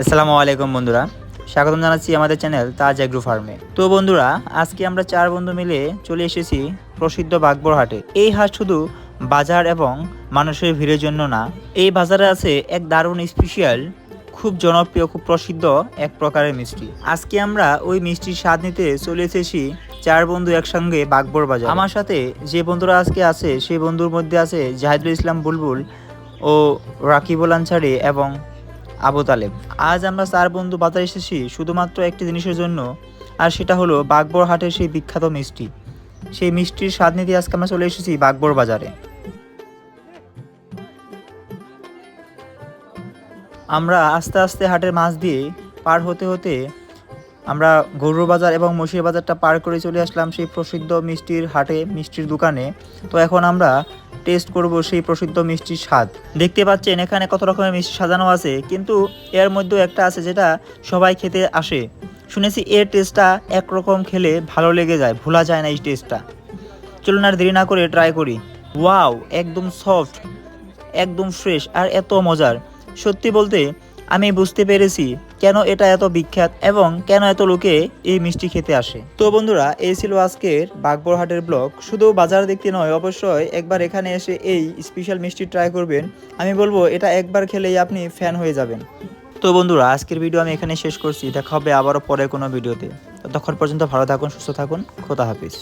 আসসালামু আলাইকুম বন্ধুরা। স্বাগতম জানাচ্ছি আমাদের চ্যানেল তাজ এগ্রো ফার্মে। তো বন্ধুরা, আজকে আমরা চার বন্ধু মিলে চলে এসেছি প্রসিদ্ধ বাগবর হাটে। এই হাট শুধু বাজার এবং মানুষের ভিড়ের জন্য না, এই বাজারে আছে এক দারুণ স্পেশাল খুব জনপ্রিয়, খুব প্রসিদ্ধ এক প্রকারের মিষ্টি। আজকে আমরা ওই মিষ্টির স্বাদ নিতে চলে এসেছি চার বন্ধু একসঙ্গে বাগবর বাজার। আমার সাথে যে বন্ধুরা আজকে আছে, সেই বন্ধুর মধ্যে আছে জাহিদুল ইসলাম বুলবুল ও রাকিবুল আনসারি এবং আবু তালেব। আজ আমরা চার বন্ধু বাজারে এসেছি শুধুমাত্র একটি জিনিসের জন্য, আর সেটা হলো বাগবর হাটের সেই বিখ্যাত মিষ্টি। সেই মিষ্টির স্বাদ নিতে আজকে আমরা চলে এসেছি বাগবর বাজারে। আমরা আস্তে আস্তে হাটের মাছ দিয়ে পার হতে হতে আমরা গরুর বাজার এবং মসির বাজারটা পার করে চলে আসলাম সেই প্রসিদ্ধ মিষ্টির হাটে, মিষ্টির দোকানে। তো এখন আমরা টেস্ট করব সেই প্রসিদ্ধ মিষ্টির স্বাদ। দেখতে পাচ্ছেন, এখানে কত রকমের মিষ্টি সাজানো আছে, কিন্তু এর মধ্যেও একটা আছে যেটা সবাই খেতে আসে। শুনেছি এর টেস্টটা একরকম খেলে ভালো লেগে যায়, ভোলা যায় না এই টেস্টটা চলুন আর দেরি না করে ট্রাই করি। ওয়াও একদম সফট একদম ফ্রেশ আর এত মজার। সত্যি বলতে আমি বুঝতে পেরেছি কেন এটা এত বিখ্যাত এবং কেন এত লোকে এই মিষ্টি খেতে আসে? তো বন্ধুরা, এই ছিল আজকের বাগবরহাটের ব্লগ। শুধু বাজার দেখতে নয়, অবশ্যই একবার এখানে এসে এই স্পেশাল মিষ্টি ট্রাই করবেন। আমি বলব, এটা একবার খেলেই আপনি ফ্যান হয়ে যাবেন। তো বন্ধুরা, আজকের ভিডিও আমি এখানে শেষ করছি। দেখা হবে আবারও পরে কোনো ভিডিওতে ততক্ষণ পর্যন্ত ভালো থাকুন, সুস্থ থাকুন। খোদা হাফিজ।